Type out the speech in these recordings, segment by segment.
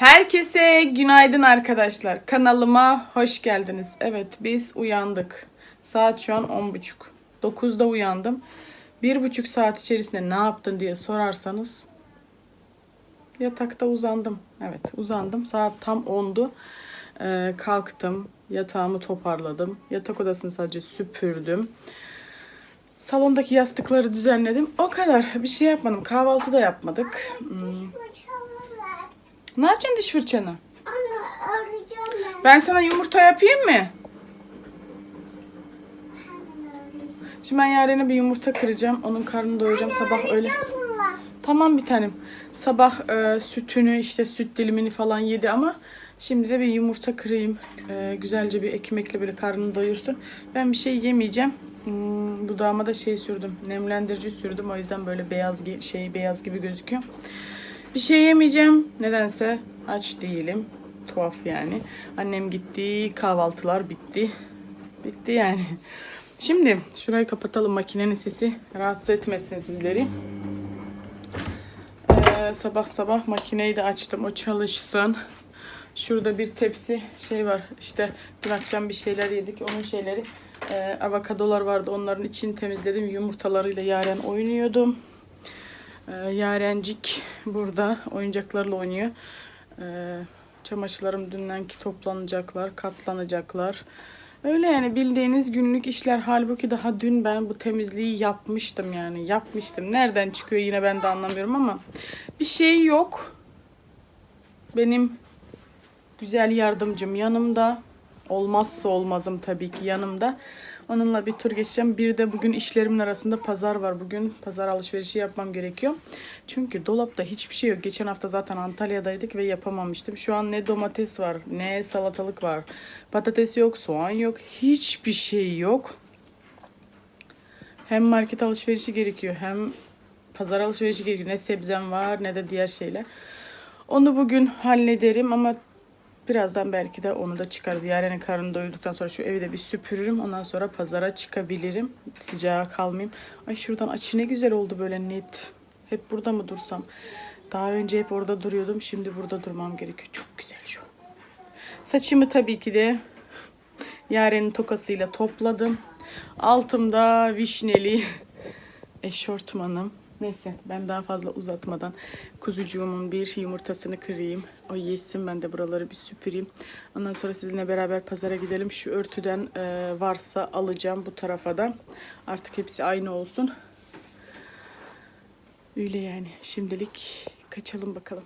Herkese günaydın arkadaşlar. Kanalıma hoş geldiniz. Evet biz uyandık. Saat şu an 10.30. 9'da uyandım. Bir buçuk saat içerisinde ne yaptın diye sorarsanız yatakta uzandım. Evet uzandım. Saat tam 10'du. Ee, kalktım. Yatağımı toparladım. Yatak odasını sadece süpürdüm. Salondaki yastıkları düzenledim. O kadar. Bir şey yapmadım. Kahvaltı da yapmadık. Hmm. Ne yapacaksın diş fırçanı? Anne arayacağım ben. Ben sana yumurta yapayım mı? Şimdi ben yarına bir yumurta kıracağım. Onun karnını doyuracağım. Sabah öyle. Bunlar. Tamam bir tanem. Sabah e, sütünü işte süt dilimini falan yedi ama şimdi de bir yumurta kırayım. E, güzelce bir ekmekle böyle karnını doyursun. Ben bir şey yemeyeceğim. Hmm, dudağıma da şey sürdüm. Nemlendirici sürdüm. O yüzden böyle beyaz şey beyaz gibi gözüküyor. Bir şey yemeyeceğim. Nedense aç değilim. Tuhaf yani. Annem gitti. Kahvaltılar bitti. Bitti yani. Şimdi şurayı kapatalım makinenin sesi rahatsız etmesin sizleri. Ee, sabah sabah makineyi de açtım. O çalışsın. Şurada bir tepsi şey var. İşte dün akşam bir şeyler yedik. Onun şeyleri e, avokadolar vardı. Onların içini temizledim. Yumurtalarıyla Yaren oynuyordum. Ee, Yarencik burada oyuncaklarla oynuyor. Ee, çamaşırlarım dünlenki toplanacaklar, katlanacaklar. Öyle yani bildiğiniz günlük işler. Halbuki daha dün ben bu temizliği yapmıştım yani. Yapmıştım. Nereden çıkıyor yine ben de anlamıyorum ama bir şey yok. Benim güzel yardımcım yanımda. Olmazsa olmazım tabii ki yanımda. Onunla bir tur geçeceğim. Bir de bugün işlerimin arasında pazar var. Bugün pazar alışverişi yapmam gerekiyor. Çünkü dolapta hiçbir şey yok. Geçen hafta zaten Antalya'daydık ve yapamamıştım. Şu an ne domates var, ne salatalık var. Patates yok, soğan yok. Hiçbir şey yok. Hem market alışverişi gerekiyor hem pazar alışverişi gerekiyor. Ne sebzem var ne de diğer şeyler. Onu bugün hallederim ama birazdan belki de onu da çıkarız. Yarın karnını doyurduktan sonra şu evi de bir süpürürüm. Ondan sonra pazara çıkabilirim. Sıcağa kalmayayım. Ay şuradan açı ne güzel oldu böyle net. Hep burada mı dursam? Daha önce hep orada duruyordum. Şimdi burada durmam gerekiyor. Çok güzel şu. Saçımı tabii ki de Yaren'in tokasıyla topladım. Altımda vişneli eşortmanım. Neyse ben daha fazla uzatmadan kuzucuğumun bir yumurtasını kırayım. O yesin ben de buraları bir süpüreyim. Ondan sonra sizinle beraber pazara gidelim. Şu örtüden e, varsa alacağım bu tarafa da. Artık hepsi aynı olsun. Öyle yani şimdilik kaçalım bakalım.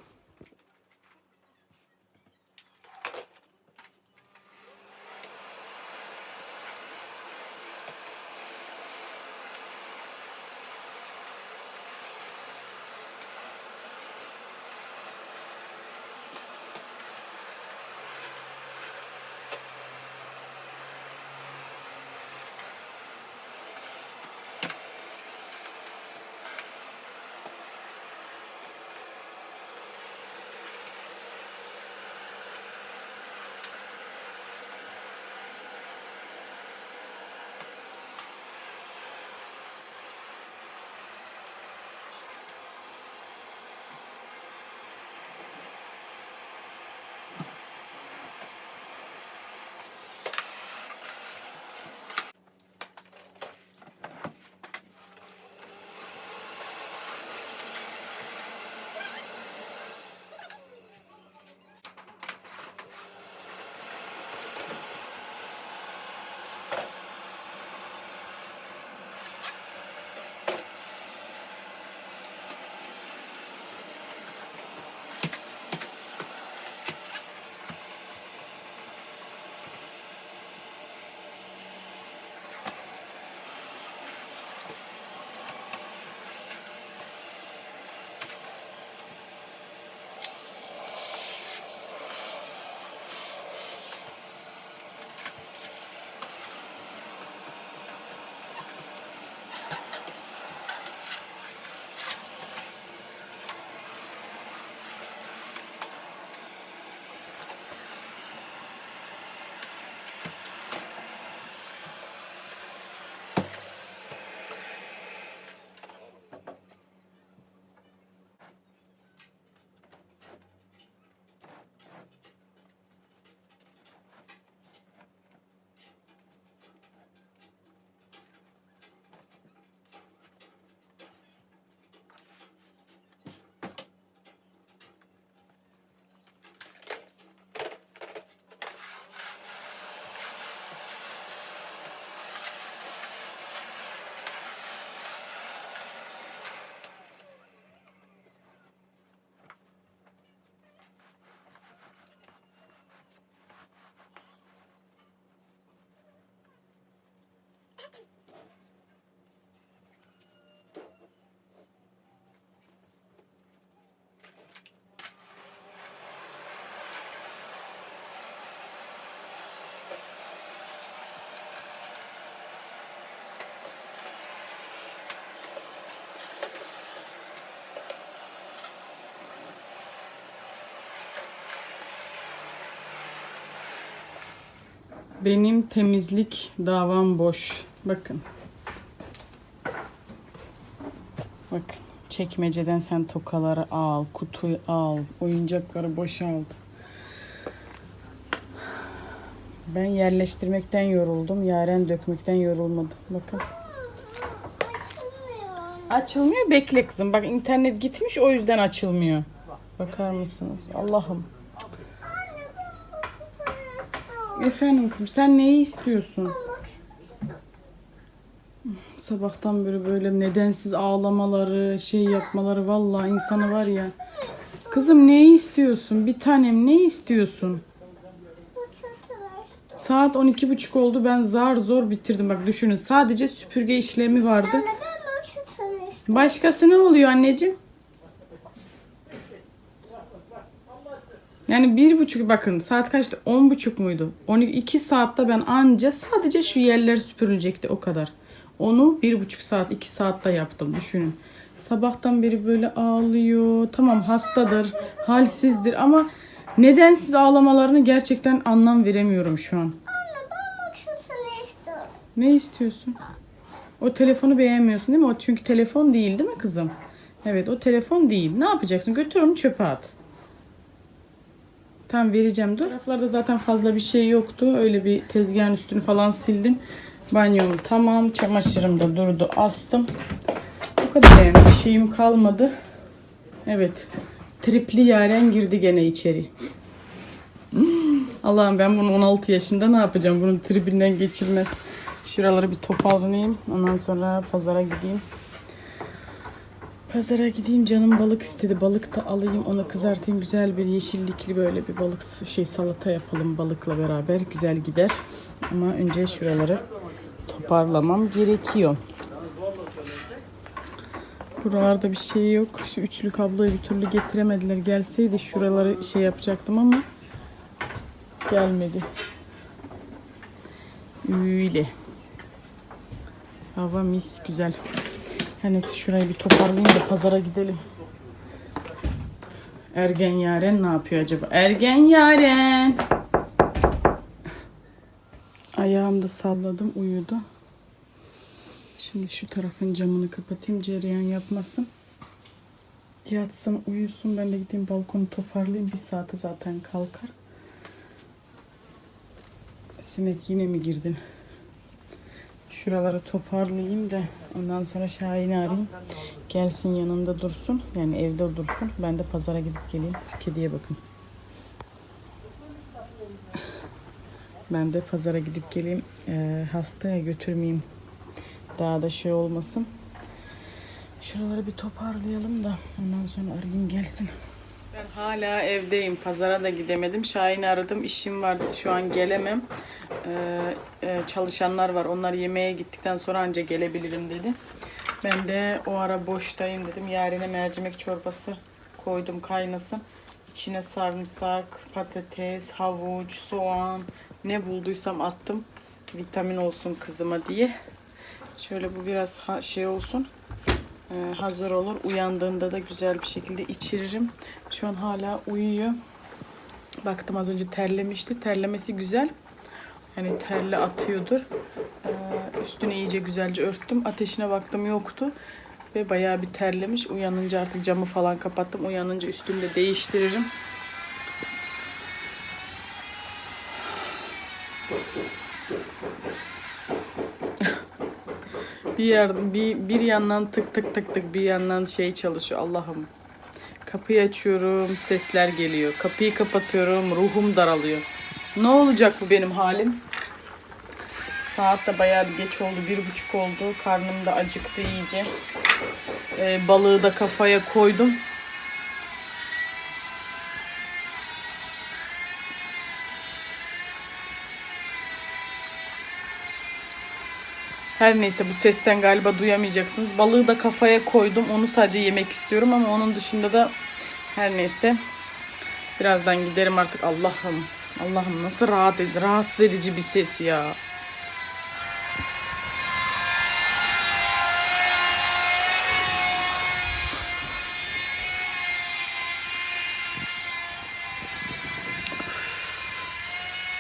Ha ha ha! Benim temizlik davam boş. Bakın. Bakın. Çekmeceden sen tokaları al, kutuyu al, oyuncakları boşalt. Ben yerleştirmekten yoruldum. Yaren dökmekten yorulmadım. Bakın. Açılmıyor. Açılmıyor. Bekle kızım. Bak internet gitmiş o yüzden açılmıyor. Bakar mısınız? Allah'ım. Efendim kızım sen neyi istiyorsun? Sabahtan beri böyle nedensiz ağlamaları, şey yapmaları vallahi insanı var ya. Kızım neyi istiyorsun? Bir tanem ne istiyorsun? Saat 12.30 oldu. Ben zar zor bitirdim. Bak düşünün. Sadece süpürge işlemi vardı. Başkası ne oluyor anneciğim? Yani bir buçuk bakın saat kaçtı? On buçuk muydu? 12 iki saatte ben anca sadece şu yerler süpürülecekti o kadar. Onu bir buçuk saat iki saatte yaptım düşünün. Sabahtan beri böyle ağlıyor. Tamam hastadır, halsizdir ama nedensiz ağlamalarını gerçekten anlam veremiyorum şu an. Anne ben maşasını istiyorum. Ne istiyorsun? O telefonu beğenmiyorsun değil mi? O çünkü telefon değil değil mi kızım? Evet o telefon değil. Ne yapacaksın? Götür onu çöpe at. Tamam vereceğim. Dur. Taraflarda zaten fazla bir şey yoktu. Öyle bir tezgahın üstünü falan sildim. Banyom tamam. Çamaşırım da durdu. Astım. Bu kadar yani. Bir şeyim kalmadı. Evet. Tripli yaren girdi gene içeri. Allah'ım ben bunu 16 yaşında ne yapacağım? Bunun tribinden geçilmez. Şuraları bir toparlayayım. Ondan sonra pazara gideyim. Pazara gideyim canım balık istedi. Balık da alayım onu kızartayım. Güzel bir yeşillikli böyle bir balık şey salata yapalım balıkla beraber. Güzel gider. Ama önce şuraları toparlamam gerekiyor. Buralarda bir şey yok. Şu üçlü kabloyu bir türlü getiremediler. Gelseydi şuraları şey yapacaktım ama gelmedi. Öyle. Hava mis güzel. Her neyse şurayı bir toparlayayım da pazara gidelim. Ergen Yaren ne yapıyor acaba? Ergen Yaren. Ayağımda salladım uyudu. Şimdi şu tarafın camını kapatayım cereyan yapmasın. Yatsın uyusun ben de gideyim balkonu toparlayayım. Bir saate zaten kalkar. Sinek yine mi girdin? Şuraları toparlayayım da ondan sonra Şahin'i arayayım. Gelsin yanında dursun. Yani evde dursun. Ben de pazara gidip geleyim. Kediye bakın. Ben de pazara gidip geleyim. Ee, hastaya götürmeyeyim. Daha da şey olmasın. Şuraları bir toparlayalım da ondan sonra arayayım gelsin. Ben hala evdeyim. Pazara da gidemedim. Şahin'i aradım. İşim vardı. Şu an gelemem. Ee, e, çalışanlar var. Onlar yemeğe gittikten sonra anca gelebilirim dedi. Ben de o ara boştayım dedim. Yarine mercimek çorbası koydum kaynasın. İçine sarımsak, patates, havuç, soğan ne bulduysam attım. Vitamin olsun kızıma diye. Şöyle bu biraz şey olsun. Ee, hazır olur. Uyandığında da güzel bir şekilde içiririm. Şu an hala uyuyor. Baktım az önce terlemişti. Terlemesi güzel. Hani terle atıyordur. Ee, üstünü iyice güzelce örttüm. Ateşine baktım yoktu. Ve bayağı bir terlemiş. Uyanınca artık camı falan kapattım. Uyanınca üstünü de değiştiririm. Bir yardım bir bir yandan tık tık tık tık bir yandan şey çalışıyor Allah'ım. Kapıyı açıyorum, sesler geliyor. Kapıyı kapatıyorum, ruhum daralıyor. Ne olacak bu benim halim? Saat de bayağı bir geç oldu, bir buçuk oldu. Karnım da acıktı iyice. Ee, balığı da kafaya koydum. Her neyse bu sesten galiba duyamayacaksınız. Balığı da kafaya koydum. Onu sadece yemek istiyorum ama onun dışında da her neyse. Birazdan giderim artık Allah'ım. Allah'ım nasıl rahat ed rahatsız edici bir ses ya.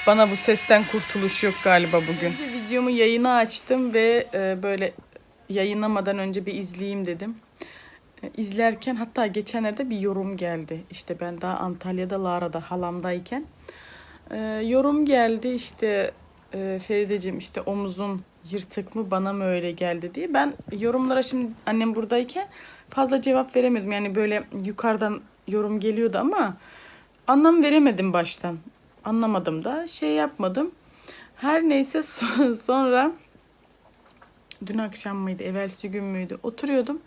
Bana bu sesten kurtuluş yok galiba bugün. Önce videomu yayına açtım ve e, böyle yayınlamadan önce bir izleyeyim dedim. E, izlerken hatta geçenlerde bir yorum geldi. İşte ben daha Antalya'da Lara'da halamdayken. E, yorum geldi işte e, Ferideciğim işte omuzun yırtık mı bana mı öyle geldi diye. Ben yorumlara şimdi annem buradayken fazla cevap veremedim. Yani böyle yukarıdan yorum geliyordu ama anlam veremedim baştan. Anlamadım da şey yapmadım. Her neyse so- sonra dün akşam mıydı, evvelsi gün müydü? Oturuyordum.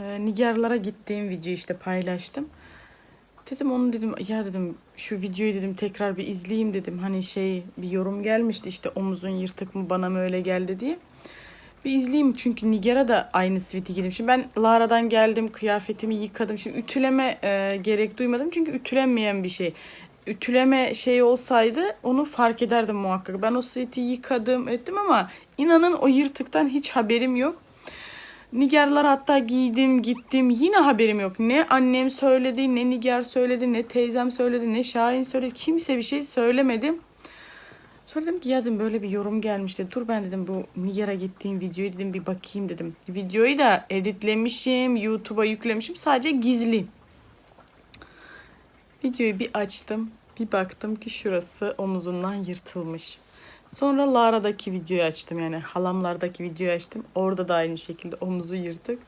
Ee, Nigarlara gittiğim videoyu işte paylaştım. Dedim onu dedim ya dedim şu videoyu dedim tekrar bir izleyeyim dedim. Hani şey bir yorum gelmişti işte omuzun yırtık mı bana mı öyle geldi diye. Bir izleyeyim çünkü Nigar'a da aynı sweat'i giydim. Şimdi ben Lara'dan geldim kıyafetimi yıkadım. Şimdi ütüleme e, gerek duymadım çünkü ütülenmeyen bir şey. Ütüleme şey olsaydı onu fark ederdim muhakkak. Ben o sweat'i yıkadım ettim ama inanın o yırtıktan hiç haberim yok. Nigarlar hatta giydim gittim yine haberim yok. Ne annem söyledi ne Nigar söyledi ne teyzem söyledi ne Şahin söyledi. Kimse bir şey söylemedi. Sonra ki ya dedim böyle bir yorum gelmişti. Dur ben dedim bu Nigar'a gittiğim videoyu dedim bir bakayım dedim. Videoyu da editlemişim, YouTube'a yüklemişim. Sadece gizli. Videoyu bir açtım. Bir baktım ki şurası omuzundan yırtılmış. Sonra Lara'daki videoyu açtım yani halamlardaki videoyu açtım. Orada da aynı şekilde omuzu yırtık.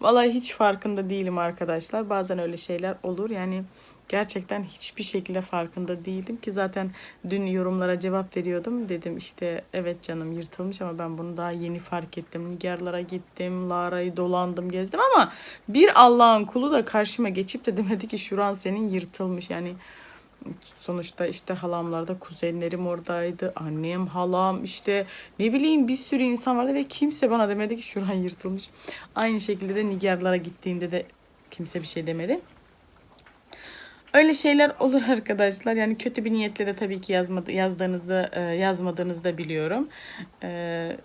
Vallahi hiç farkında değilim arkadaşlar. Bazen öyle şeyler olur. Yani gerçekten hiçbir şekilde farkında değildim ki zaten dün yorumlara cevap veriyordum. Dedim işte evet canım yırtılmış ama ben bunu daha yeni fark ettim. Nigarlara gittim, Lara'yı dolandım, gezdim ama bir Allah'ın kulu da karşıma geçip de demedi ki şuran senin yırtılmış. Yani sonuçta işte halamlarda kuzenlerim oradaydı. Annem, halam işte ne bileyim bir sürü insan vardı ve kimse bana demedi ki şuran yırtılmış. Aynı şekilde de Nigarlara gittiğimde de kimse bir şey demedi. Öyle şeyler olur arkadaşlar. Yani kötü bir niyetle de tabii ki yazmadı, yazdığınızda e, yazmadığınızı da biliyorum. E,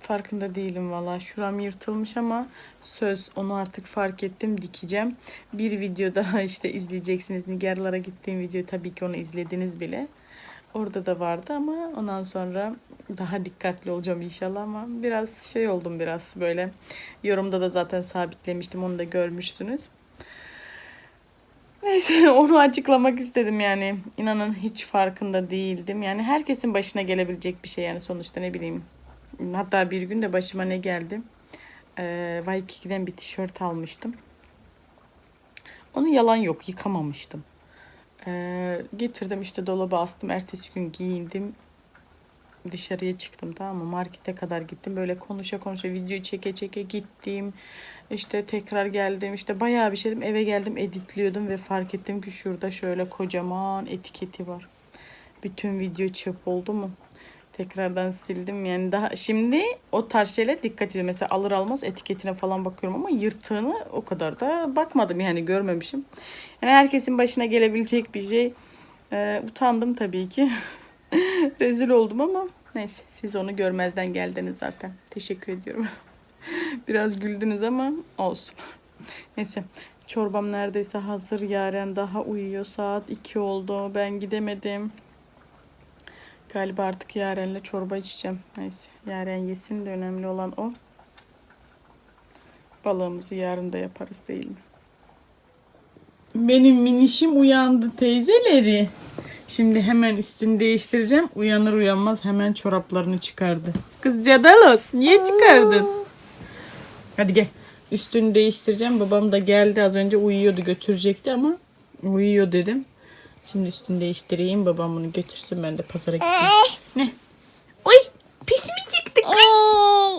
farkında değilim valla. Şuram yırtılmış ama söz onu artık fark ettim dikeceğim. Bir video daha işte izleyeceksiniz. Nigarlara gittiğim video tabii ki onu izlediniz bile. Orada da vardı ama ondan sonra daha dikkatli olacağım inşallah ama biraz şey oldum biraz böyle. Yorumda da zaten sabitlemiştim onu da görmüşsünüz. Neyse onu açıklamak istedim yani. İnanın hiç farkında değildim. Yani herkesin başına gelebilecek bir şey yani sonuçta ne bileyim. Hatta bir gün de başıma ne geldi? Ee, Waikiki'den bir tişört almıştım. Onu yalan yok yıkamamıştım. Ee, getirdim işte dolaba astım. Ertesi gün giyindim. Dışarıya çıktım tamam mı? Markete kadar gittim. Böyle konuşa konuşa video çeke çeke gittim. İşte tekrar geldim. İşte bayağı bir şeydim. Eve geldim editliyordum ve fark ettim ki şurada şöyle kocaman etiketi var. Bütün video çöp oldu mu? Tekrardan sildim. Yani daha şimdi o tarz şeyler dikkat ediyorum. Mesela alır almaz etiketine falan bakıyorum ama yırtığını o kadar da bakmadım yani görmemişim. Yani herkesin başına gelebilecek bir şey. Ee, utandım tabii ki. Rezil oldum ama neyse siz onu görmezden geldiniz zaten. Teşekkür ediyorum. Biraz güldünüz ama olsun. Neyse çorbam neredeyse hazır. Yaren daha uyuyor. Saat 2 oldu. Ben gidemedim. Galiba artık Yaren'le çorba içeceğim. Neyse Yaren yesin de önemli olan o. Balığımızı yarın da yaparız değil mi? Benim minişim uyandı teyzeleri. Şimdi hemen üstünü değiştireceğim. Uyanır uyanmaz hemen çoraplarını çıkardı. Kız Cadalos niye çıkardın? Hadi gel. Üstünü değiştireceğim. Babam da geldi az önce uyuyordu götürecekti ama uyuyor dedim. Şimdi üstünü değiştireyim. Babam bunu götürsün ben de pazara gideyim. Ne? Oy pis mi çıktı kız?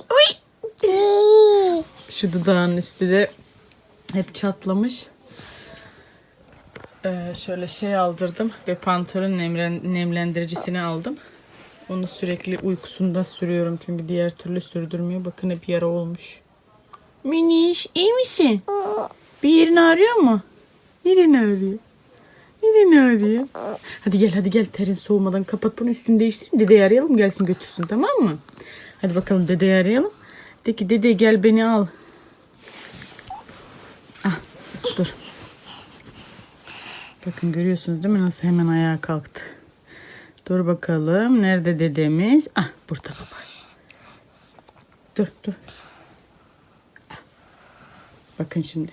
Oy. Şu dudağın üstü de hep çatlamış. Ee, şöyle şey aldırdım ve pantolon nemlen, nemlendiricisini aldım. Onu sürekli uykusunda sürüyorum çünkü diğer türlü sürdürmüyor. Bakın hep yara olmuş. Miniş iyi misin? Bir yerin ağrıyor mu? Yerin ağrıyor. Yerin ağrıyor. Hadi gel hadi gel terin soğumadan kapat bunu üstünü değiştireyim. Dedeyi arayalım gelsin götürsün tamam mı? Hadi bakalım dedeyi arayalım. De ki dede gel beni al. Ah dur. Bakın görüyorsunuz değil mi nasıl hemen ayağa kalktı. Dur bakalım. Nerede dedemiz? Ah burada baba. Dur dur. Ah. Bakın şimdi.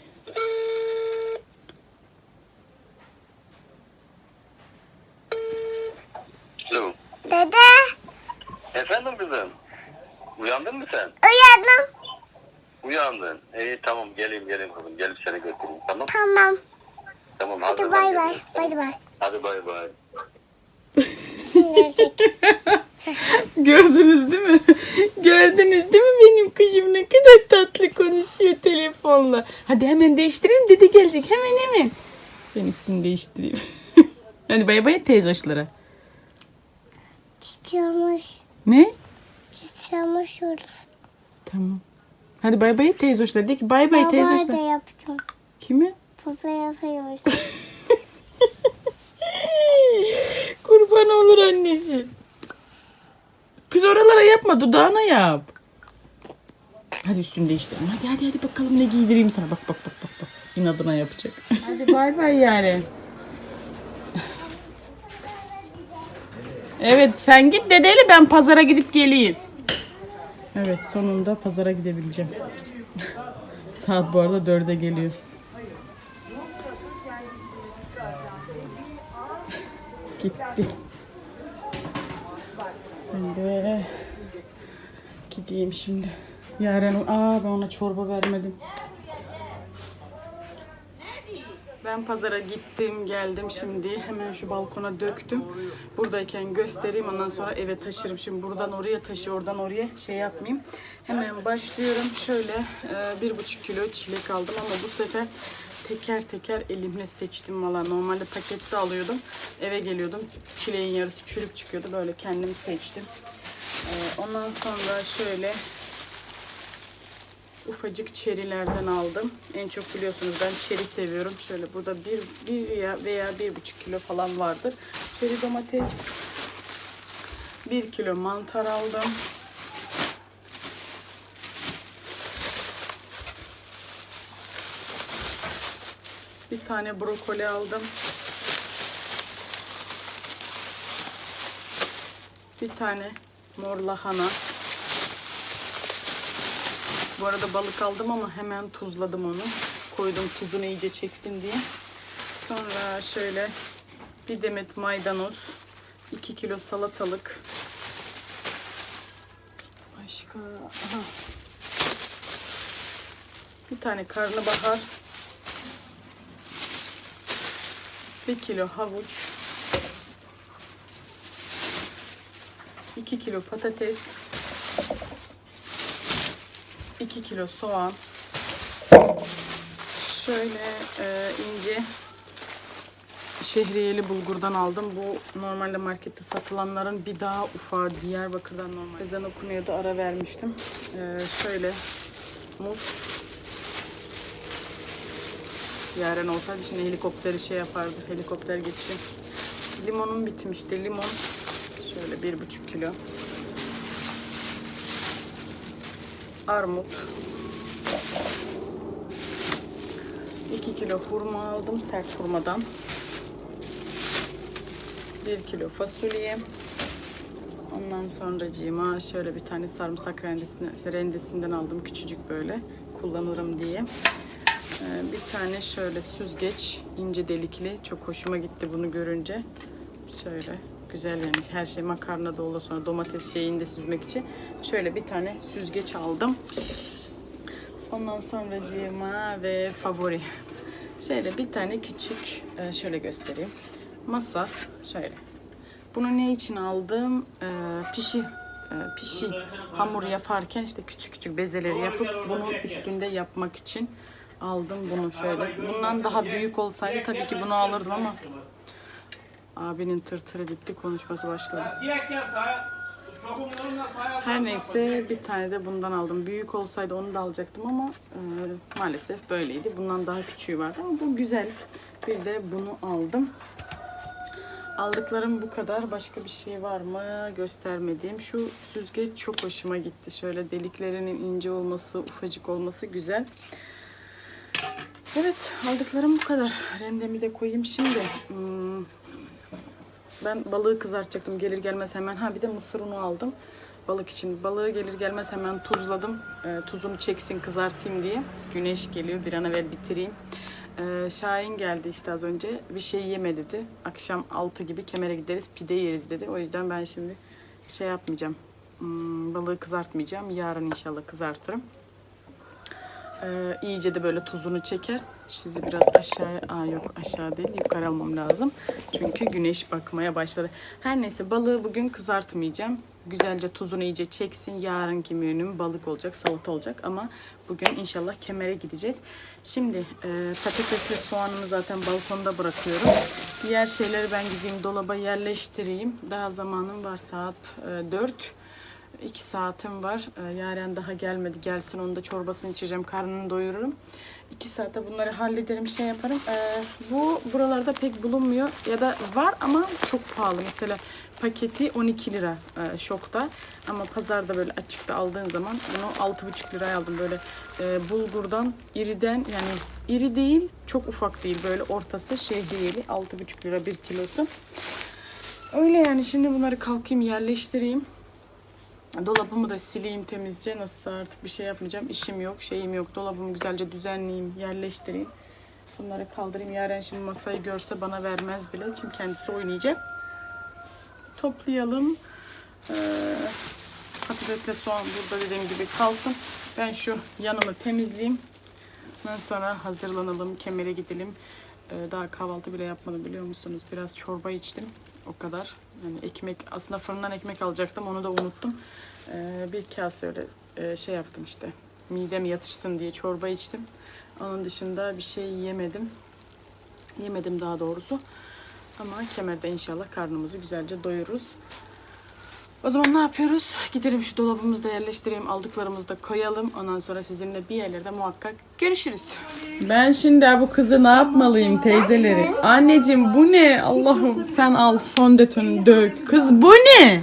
Alo. Dede Efendim kızım. Uyandın mı sen? uyandım. Uyandın. İyi tamam geleyim geleyim kızım. Gelip seni götüreyim tamam. Tamam. Tamam Hadi hazır bay bay. Bay bay. Hadi bay bay. Gördünüz değil mi? Gördünüz değil mi benim kızım ne kadar tatlı konuşuyor telefonla. Hadi hemen değiştirelim dede gelecek hemen hemen. Ben üstümü değiştireyim. Hadi bay bay teyzoşlara. çiçeğimiz. Ne? Çiçeğimiz olur. Tamam. Hadi bay bay teyzoşlara. De ki bay bay Baba da yaptım. Kimi? Yazıyoruz. Kurban olur annesi. Kız oralara yapma dudağına yap. Hadi üstünü değiştirelim. Hadi hadi hadi bakalım ne giydireyim sana. Bak bak bak bak. bak. İnadına yapacak. Hadi bay bay yani. Evet sen git dedeli ben pazara gidip geleyim. Evet sonunda pazara gidebileceğim. Saat bu arada dörde geliyor. Gitti. Ben de gideyim şimdi. Yaren, aa ben ona çorba vermedim. Ben pazara gittim, geldim şimdi. Hemen şu balkona döktüm. Buradayken göstereyim, ondan sonra eve taşırım. Şimdi buradan oraya taşı, oradan oraya şey yapmayayım. Hemen başlıyorum. Şöyle e, bir buçuk kilo çilek aldım ama bu sefer teker teker elimle seçtim valla. Normalde pakette alıyordum. Eve geliyordum. Çileğin yarısı çürük çıkıyordu. Böyle kendim seçtim. E, ondan sonra şöyle ufacık çerilerden aldım. En çok biliyorsunuz ben çeri seviyorum. Şöyle burada bir, bir veya, veya bir buçuk kilo falan vardır. Çeri domates. Bir kilo mantar aldım. Tane brokoli aldım. Bir tane mor lahana. Bu arada balık aldım ama hemen tuzladım onu. Koydum tuzunu iyice çeksin diye. Sonra şöyle bir demet maydanoz, 2 kilo salatalık. Başka aha. Bir tane karnabahar. 1 kilo havuç. 2 kilo patates. 2 kilo soğan. Şöyle e, ince şehriyeli bulgurdan aldım. Bu normalde markette satılanların bir daha ufağı Diyarbakır'dan normal. Ezan okunuyordu ara vermiştim. E, şöyle muz. Yaren olsaydı şimdi helikopteri şey yapardı. Helikopter geçiyor. Limonum bitmişti. Limon şöyle bir buçuk kilo. armut. 2 kilo hurma aldım sert hurmadan. 1 kilo fasulye. Ondan sonra şöyle bir tane sarımsak rendesine, rendesinden aldım küçücük böyle kullanırım diye. Ee, bir tane şöyle süzgeç ince delikli çok hoşuma gitti bunu görünce. Şöyle güzel yani her şey makarna da olur sonra domates şeyini de süzmek için. Şöyle bir tane süzgeç aldım. Ondan sonra cima ve favori. Şöyle bir tane küçük e, şöyle göstereyim. Masa şöyle. Bunu ne için aldım? Ee, pişi e, pişi hamur yaparken işte küçük küçük bezeleri yapıp bunu üstünde yapmak için aldım bunu şöyle. Bundan daha büyük olsaydı tabii ki bunu alırdım ama abinin tırtırı bitti konuşması başladı. Her neyse bir tane de bundan aldım. Büyük olsaydı onu da alacaktım ama e, maalesef böyleydi. Bundan daha küçüğü vardı ama bu güzel. Bir de bunu aldım. Aldıklarım bu kadar. Başka bir şey var mı göstermediğim. Şu süzgeç çok hoşuma gitti. Şöyle deliklerinin ince olması, ufacık olması güzel. Evet aldıklarım bu kadar. Rendemi de koyayım şimdi. Hmm, ben balığı kızartacaktım gelir gelmez hemen. Ha bir de mısır unu aldım balık için. Balığı gelir gelmez hemen tuzladım. Ee, tuzunu çeksin kızartayım diye. Güneş geliyor bir an evvel bitireyim. Ee, Şahin geldi işte az önce. Bir şey yeme dedi. Akşam 6 gibi kemere gideriz pide yeriz dedi. O yüzden ben şimdi şey yapmayacağım. Hmm, balığı kızartmayacağım. Yarın inşallah kızartırım. Ee, iyice de böyle tuzunu çeker. Sizi biraz aşağıya, aa yok aşağı değil yukarı almam lazım. Çünkü güneş bakmaya başladı. Her neyse balığı bugün kızartmayacağım. Güzelce tuzunu iyice çeksin. Yarınki menüm balık olacak, salata olacak. Ama bugün inşallah kemere gideceğiz. Şimdi e, patatesli soğanımı zaten balkonda bırakıyorum. Diğer şeyleri ben gideyim dolaba yerleştireyim. Daha zamanım var saat e, 4. İki saatim var. Ee, Yaren daha gelmedi. Gelsin onun da çorbasını içeceğim. Karnını doyururum. İki saate bunları hallederim, şey yaparım. Ee, bu buralarda pek bulunmuyor. Ya da var ama çok pahalı. Mesela paketi 12 lira e, şokta. Ama pazarda böyle açıkta aldığın zaman bunu 6,5 liraya aldım. Böyle e, bulgurdan, iriden yani iri değil, çok ufak değil. Böyle ortası şehriyeli 6,5 lira bir kilosu. Öyle yani şimdi bunları kalkayım yerleştireyim. Dolabımı da sileyim temizce. Nasılsa artık bir şey yapmayacağım. İşim yok, şeyim yok. Dolabımı güzelce düzenleyeyim, yerleştireyim. Bunları kaldırayım. Yaren şimdi masayı görse bana vermez bile. Çünkü kendisi oynayacak. Toplayalım. Ee, patatesle soğan burada dediğim gibi kalsın. Ben şu yanımı temizleyeyim. Ondan sonra hazırlanalım, kemere gidelim. Ee, daha kahvaltı bile yapmadım biliyor musunuz? Biraz çorba içtim. O kadar. Yani ekmek, aslında fırından ekmek alacaktım. Onu da unuttum. Ee, bir kase öyle e, şey yaptım işte. Midem yatışsın diye çorba içtim. Onun dışında bir şey yemedim. Yemedim daha doğrusu. Ama kemerde inşallah karnımızı güzelce doyururuz. O zaman ne yapıyoruz? Gidelim şu dolabımızı da yerleştireyim. Aldıklarımızı da koyalım. Ondan sonra sizinle bir yerlerde muhakkak görüşürüz. Ben şimdi bu kızı ne yapmalıyım teyzeleri? Anneciğim bu ne? Allah'ım sen al fondötünü dök. Kız bu ne?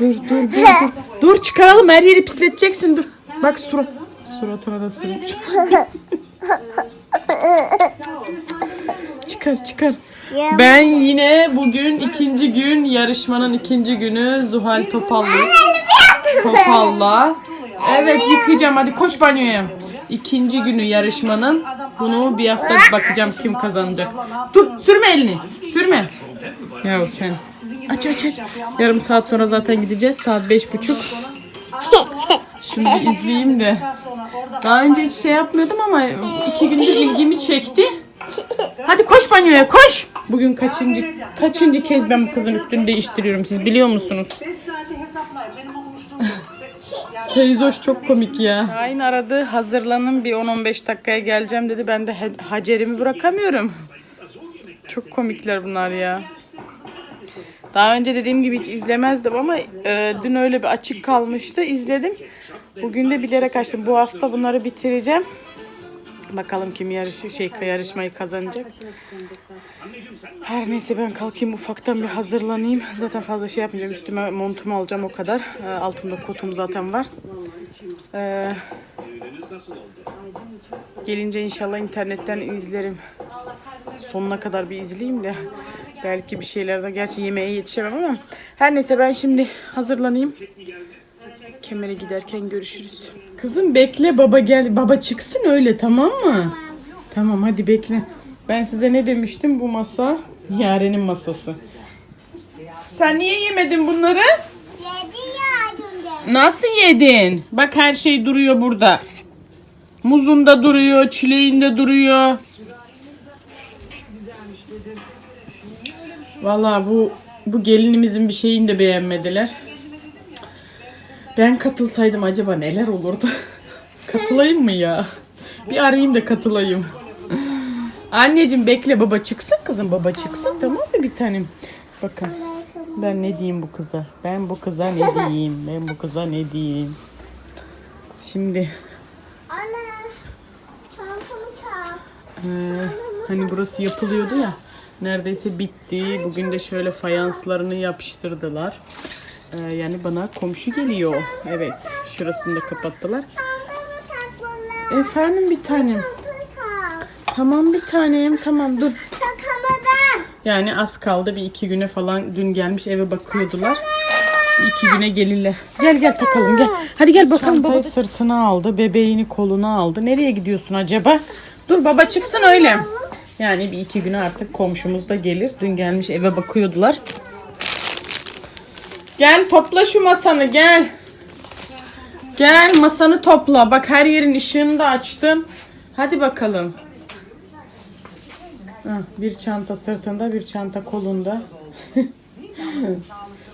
Dur dur dur. Dur, dur çıkaralım her yeri pisleteceksin dur. Bak surat. Suratına da sür. çıkar çıkar. Ben yine bugün ikinci gün yarışmanın ikinci günü Zuhal Topallı. Topal'la. Evet yıkayacağım hadi koş banyoya. İkinci günü yarışmanın. Bunu bir hafta bakacağım kim kazanacak. Dur sürme elini. Sürme. Ya sen. Aç aç aç. Yarım saat sonra zaten gideceğiz. Saat beş buçuk. Şimdi izleyeyim de. Daha önce hiç şey yapmıyordum ama iki gündür ilgimi çekti. Hadi koş banyoya koş. Bugün kaçıncı kaçıncı kez ben bu kızın üstünü değiştiriyorum siz biliyor musunuz? 5 saati hesaplayın. Benim okumuştum. yani Teyzoş çok komik ya. Şahin aradı hazırlanın bir 10-15 dakikaya geleceğim dedi. Ben de Hacer'imi bırakamıyorum. Çok komikler bunlar ya. Daha önce dediğim gibi hiç izlemezdim ama e, dün öyle bir açık kalmıştı. izledim. Bugün de bilerek açtım. Bu hafta bunları bitireceğim. Bakalım kim yarışı şey yarışmayı kazanacak. Her neyse ben kalkayım ufaktan bir hazırlanayım. Zaten fazla şey yapmayacağım. Üstüme montumu alacağım o kadar. Ee, altımda kotum zaten var. Ee, gelince inşallah internetten izlerim. Sonuna kadar bir izleyeyim de. Belki bir şeyler de gerçi yemeğe yetişemem ama. Her neyse ben şimdi hazırlanayım. Kemere giderken görüşürüz. Kızım bekle baba gel. Baba çıksın öyle tamam mı? Tamam hadi bekle. Ben size ne demiştim bu masa? Yaren'in masası. Sen niye yemedin bunları? Yedi ya Nasıl yedin? Bak her şey duruyor burada. Muzun da duruyor, çileğin de duruyor. Vallahi bu bu gelinimizin bir şeyini de beğenmediler. Ben katılsaydım acaba neler olurdu? Katılayım mı ya? Bir arayayım da katılayım. Anneciğim bekle baba çıksın kızım baba çıksın tamam mı bir tanem? Bakın ben ne diyeyim bu kıza? Ben bu kıza ne diyeyim? Ben bu kıza ne diyeyim? Şimdi Anne. Ee, hani burası yapılıyordu ya. Neredeyse bitti. Bugün de şöyle fayanslarını yapıştırdılar. Ee, yani bana komşu geliyor. Evet. Şurasını da kapattılar. Efendim bir tanem. Tamam bir tanem. Tamam dur. Yani az kaldı bir iki güne falan dün gelmiş eve bakıyordular. İki güne gelirler. Gel gel takalım gel. Hadi gel bakalım baba. sırtına aldı, bebeğini koluna aldı. Nereye gidiyorsun acaba? Dur baba çıksın öyle. Yani bir iki güne artık komşumuz da gelir. Dün gelmiş eve bakıyordular. Gel topla şu masanı gel. Gel masanı topla. Bak her yerin ışığını da açtım. Hadi bakalım. Hah, bir çanta sırtında, bir çanta kolunda.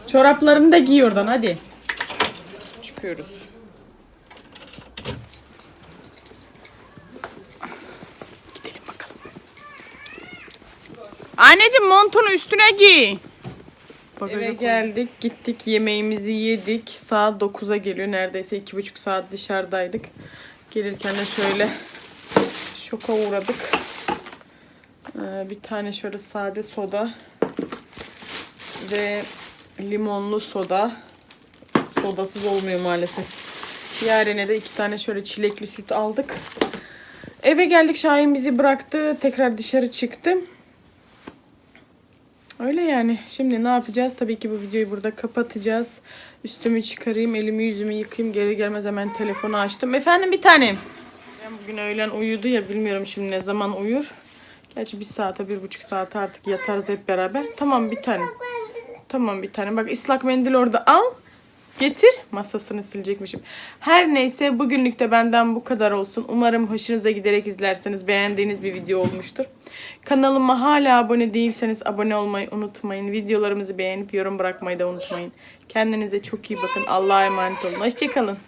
Çoraplarını da giy oradan hadi. Çıkıyoruz. Gidelim bakalım. Anneciğim montunu üstüne giy. Eve geldik, gittik, yemeğimizi yedik. Saat 9'a geliyor. Neredeyse iki buçuk saat dışarıdaydık. Gelirken de şöyle şoka uğradık. Ee, bir tane şöyle sade soda ve limonlu soda. Sodasız olmuyor maalesef. Diğerine de iki tane şöyle çilekli süt aldık. Eve geldik Şahin bizi bıraktı. Tekrar dışarı çıktım. Öyle yani. Şimdi ne yapacağız? Tabii ki bu videoyu burada kapatacağız. Üstümü çıkarayım, elimi yüzümü yıkayayım. Geri gelmez hemen telefonu açtım. Efendim bir tanem. Bugün öğlen uyudu ya bilmiyorum şimdi ne zaman uyur. Gerçi bir saate, bir buçuk saate artık yatarız hep beraber. Tamam bir tane. Tamam bir tane. Bak ıslak mendil orada al. Getir. Masasını silecekmişim. Her neyse bugünlük de benden bu kadar olsun. Umarım hoşunuza giderek izlerseniz beğendiğiniz bir video olmuştur. Kanalıma hala abone değilseniz abone olmayı unutmayın. Videolarımızı beğenip yorum bırakmayı da unutmayın. Kendinize çok iyi bakın. Allah'a emanet olun. Hoşçakalın.